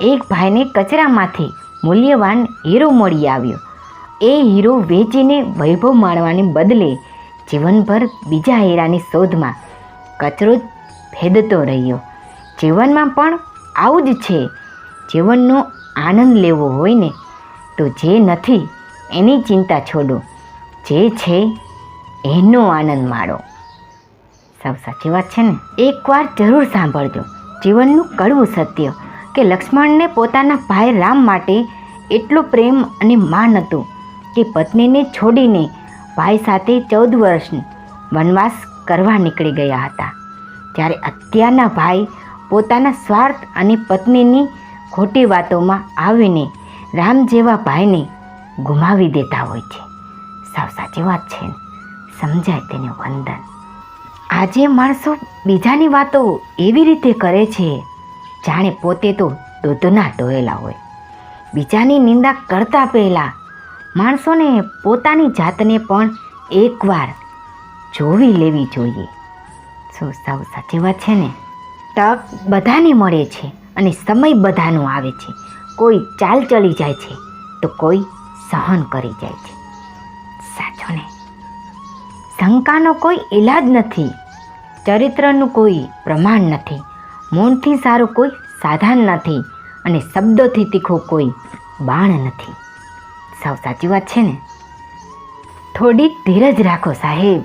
એક ભાઈને કચરામાંથી મૂલ્યવાન હીરો મળી આવ્યો. એ હીરો વેચીને વૈભવ માણવાને બદલે જીવનભર બીજા હીરાની શોધમાં કચરો ભેદતો રહ્યો. જીવનમાં પણ આવું જ છે. જીવનનો આનંદ લેવો હોય ને, તો જે નથી એની ચિંતા છોડો. જે છે એનો આનંદ માણો. સૌ સાચી વાત છે ને? એકવાર જરૂર સાંભળજો. જીવનનું કડવું સત્ય કે લક્ષ્મણને પોતાના ભાઈ રામ માટે એટલો પ્રેમ અને માન હતું કે પત્નીને છોડીને ભાઈ સાથે ચૌદ વર્ષ વનવાસ કરવા નીકળી ગયા હતા. ત્યારે અત્યારના ભાઈ પોતાના સ્વાર્થ અને પત્નીની ખોટી વાતોમાં આવીને રામ જેવા ભાઈને ગુમાવી દેતા હોય છે. સાવ સાચી વાત છે સમજાય તેને વંદન. આજે માણસો બીજાની વાતો એવી રીતે કરે છે જાણે પોતે તો દૂધના ધોયેલા હોય. બીજાની નિંદા કરતા પહેલાં માણસોને પોતાની જાતને પણ એકવાર જોવી લેવી જોઈએ. શું સાવ સાચી વાત છે ને? તક બધાને મળે છે અને સમય બધાનો આવે છે. કોઈ ચાલ ચલી જાય છે તો કોઈ સહન કરી જાય છે. સાચો ને? શંકાનો કોઈ ઈલાજ નથી. ચરિત્રનું કોઈ પ્રમાણ નથી. મૌનથી સારું કોઈ સાધન નથી અને શબ્દોથી તીખું કોઈ બાણ નથી. સાવ સાચી વાત છે ને? થોડીક ધીરજ રાખો સાહેબ.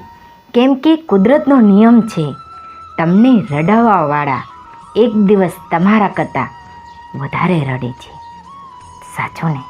કેમ કે કુદરતનો નિયમ છે, તમને રડાવવાવાળા એક દિવસ તમારા કરતાં વધારે રડે છે. સાચો ને?